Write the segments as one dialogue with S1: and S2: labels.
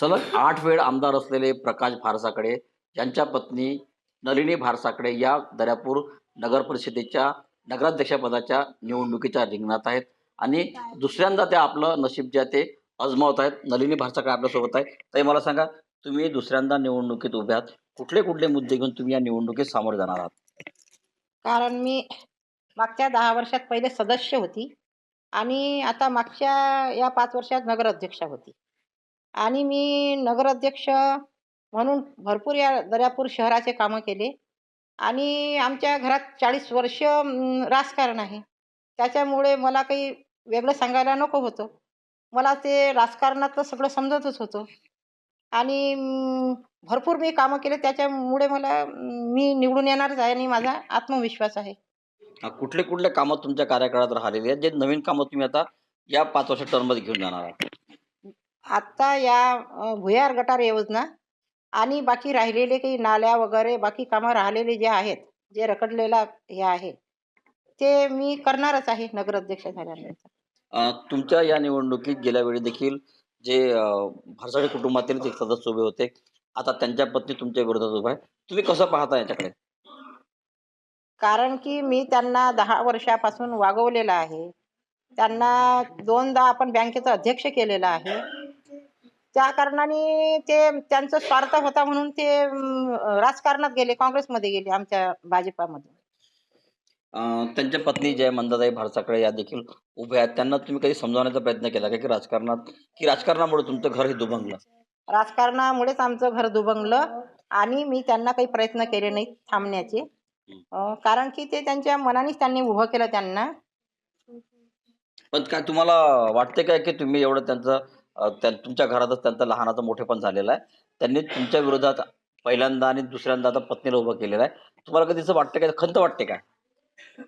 S1: सलग आठ वेळ आमदार असलेले प्रकाश भारसाकडे यांच्या पत्नी नलिनी भारसाकडे या दर्यापूर नगर परिषदेच्या नगराध्यक्षपदाच्या निवडणुकीच्या रिंगणात आहेत. आणि दुसऱ्यांदा ते आपलं नशीब जे आहे ते अजमावत आहेत. नलिनी भारसाकडे आपल्यासोबत आहे. ताई मला सांगा तुम्ही दुसऱ्यांदा निवडणुकीत उभ्या आहात. कुठले कुठले मुद्दे घेऊन तुम्ही या निवडणुकीत सामोरे जाणार आहात?
S2: कारण मी मागच्या दहा वर्षात पहिले सदस्य होती आणि आता मागच्या या पाच वर्षात नगराध्यक्षा होती. आणि मी नगराध्यक्ष म्हणून भरपूर या दर्यापूर शहराचे कामं केले. आणि आमच्या घरात चाळीस वर्ष राजकारण आहे. त्याच्यामुळे मला काही वेगळं सांगायला नको होतं. मला ते राजकारणातलं सगळं समजतच होतं. आणि भरपूर मी कामं केले. त्याच्यामुळे मला मी निवडून येणारच आहे आणि माझा आत्मविश्वास आहे.
S1: कुठले कुठले कामं तुमच्या कार्यकाळात राहिलेली आहेत? जे नवीन कामं तुम्ही आता या पाच वर्ष टर्ममध्ये घेऊन जाणार आहात?
S2: आत्ता या भुयार गटार योजना आणि बाकी राहिलेले काही नाल्या वगैरे बाकी कामं राहिलेले जे आहेत जे रखडलेला हे आहे ते मी करणारच आहे नगराध्यक्ष झाल्यानंतर.
S1: तुमच्या या निवडणुकीत गेल्या वेळी देखील जे भारसाडे कुटुंबातील एक सदस्य उभे होते आता त्यांच्या पत्नी तुमच्या विरोधात उभा आहे. तुम्ही कसं पाहता याच्याकडे?
S2: कारण की मी त्यांना दहा वर्षापासून वागवलेलं आहे. त्यांना दोनदा आपण बँकेचा अध्यक्ष केलेलं आहे. त्या कारणाने ते त्यांचा स्वार्थ होता म्हणून ते राजकारणात गेले काँग्रेसमध्ये गेले आमच्या भाजपामध्ये.
S1: त्यांच्या पत्नी जय मंदाताई भारसाकडे या देखील उभ्या आहेत. त्यांना तुम्ही कधी समजावण्याचा प्रयत्न केला का की राजकारणात की राजकारणामुळे तुमचं घर हे दुभंगलं?
S2: राजकारणामुळेच आमचं घर दुभंगलं आणि मी त्यांना काही प्रयत्न केले नाहीत थांबण्याचे. कारण की ते त्यांच्या मनानेच त्यांनी उभं केलं त्यांना.
S1: पण काय तुम्हाला वाटते काय की तुम्ही एवढं त्यांचं तुमच्या घरातच त्यांचं लहानाचं मोठेपण झालेलं आहे. त्यांनी तुमच्या विरोधात पहिल्यांदा आणि दुसऱ्यांदा आता पत्नीला उभं केलेलं आहे. तुम्हाला कधी असं वाटतं काय खंत वाटते काय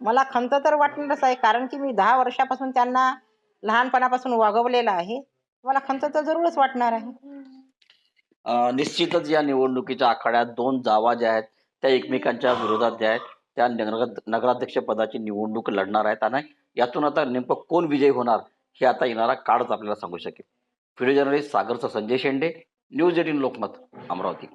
S2: मला खंत तर वाटणारच आहे कारण की मी दहा वर्षापासून त्यांना लहानपणापासून वागवलेलं आहे. मला खंत तर जरूरच वाटणार आहे.
S1: निश्चितच या निवडणुकीच्या आखाड्यात दोन जावा ज्या आहेत त्या एकमेकांच्या विरोधात ज्या आहेत त्या नगर नगराध्यक्ष पदाची निवडणूक लढणार आहेत. आणि यातून आता नेमकं कोण विजयी होणार हे आता येणारा काळच आपल्याला सांगू शकेल. व्हिडिओ जर्नलिस्ट सागरचा संजय शेंडे न्यूज एटीन लोकमत अमरावती